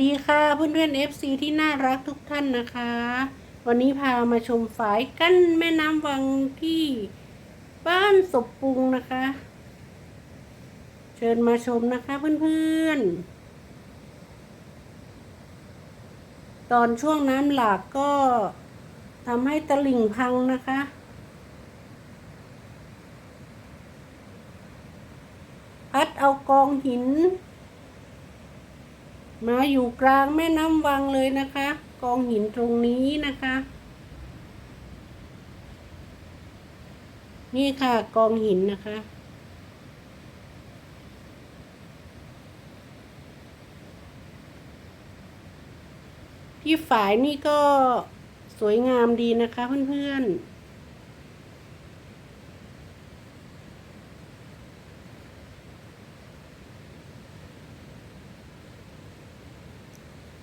ดีค่ะเพื่อนเพื่อน FC ที่น่ารักทุกท่านนะคะ วันนี้พามาชมฝายกั้นแม่น้ำวังที่บ้านศพปุงนะคะ เชิญมาชมนะคะเพื่อนๆตอนช่วงน้ำหลากก็ทำให้ตลิ่งพังนะคะ พัดเอากองหิน มาอยู่กลางแม่น้ำวังเลยนะคะ กองหินตรงนี้นะคะ นี่ค่ะกองหินนะคะที่ฝายนี่ก็สวยงามดีนะคะเพื่อนๆ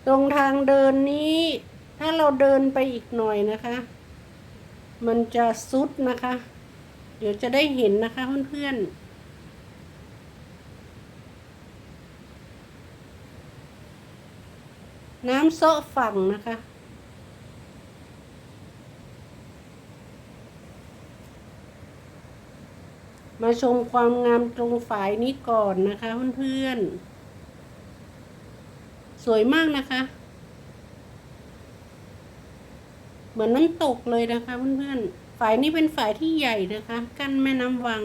ตรงทางเดินนี้ ถ้าเราเดินไปอีกหน่อยนะคะ มันจะซุดนะคะ เดี๋ยวจะได้เห็นนะคะเพื่อนๆน้ำโซะฝั่งนะคะ มาชมความงามตรงฝายนี้ก่อนนะคะเพื่อนๆ สวยมากนะคะ เหมือนน้ำตกเลยนะคะเพื่อนๆฝ่ายนี้เป็นฝ่ายที่ใหญ่นะคะ กั้นแม่น้ำวัง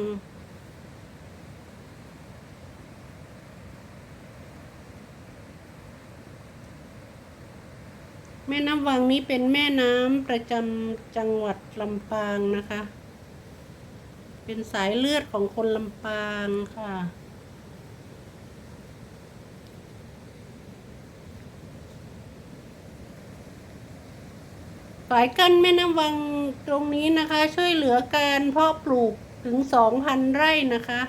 แม่น้ำวังนี้เป็นแม่น้ำประจำจังหวัดลำปางนะคะ เป็นสายเลือดของคนลำปางค่ะ ฝายกั้นแม่น้ำวังตรงนี้นะคะ ช่วยเหลือการเพาะปลูกถึงสองพันไร่นะคะ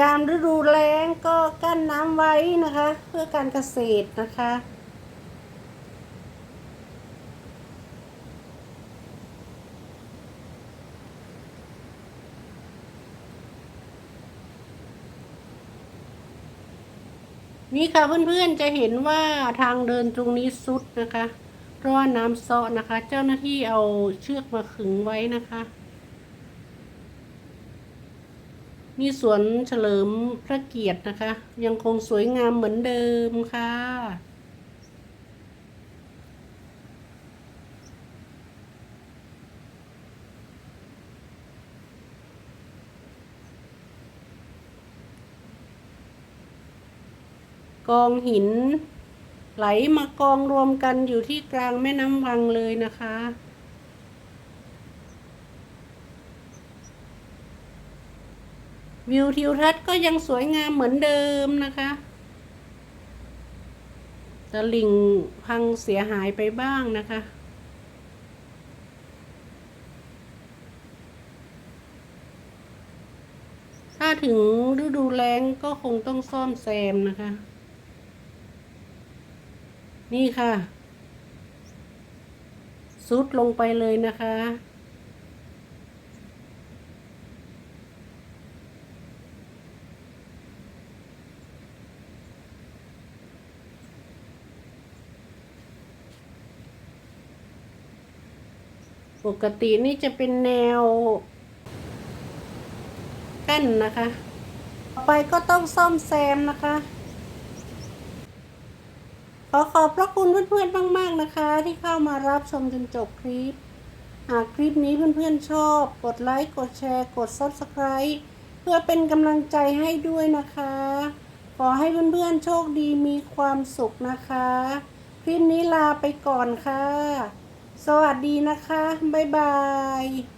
ยามฤดูแล้งก็กั้นน้ำไว้นะคะ เพื่อการเกษตรนะคะนี่ค่ะเพื่อนๆจะเห็นว่าทางเดินตรงนี้สุดนะคะ เพราะว่าน้ำเซาะนะคะ เจ้าหน้าที่เอาเชือกมาขึงไว้นะคะนี่สวนเฉลิมพระเกียรตินะคะ ยังคงสวยงามเหมือนเดิมค่ะ กองหิน ไหลมากองรวมกันอยู่ที่กลางแม่น้ำวังเลยนะคะ วิวทิวทัศน์ก็ยังสวยงามเหมือนเดิมนะคะตลิ่งพังเสียหายไปบ้างนะคะ ถ้าถึงฤดูแล้งก็คงต้องซ่อมแซมนะคะ นี่ค่ะ ซุดลงไปเลยนะคะ ปกตินี่จะเป็นแนวกั้นนะคะ ต่อไปก็ต้องซ่อมแซมนะคะ อขอบพระคุณเพื่อนๆมาก ๆนะคะ ที่เข้ามารับชมจนจบคลิป หากคลิปนี้เพื่อนๆชอบ กดไลค์ กดแชร์ กด Subscribe เพื่อเป็นกำลังใจให้ด้วยนะคะ ขอให้เพื่อนๆโชคดีมีความสุขนะคะ คลิปนี้ลาไปก่อนค่ะ สวัสดีนะคะ บ๊ายบาย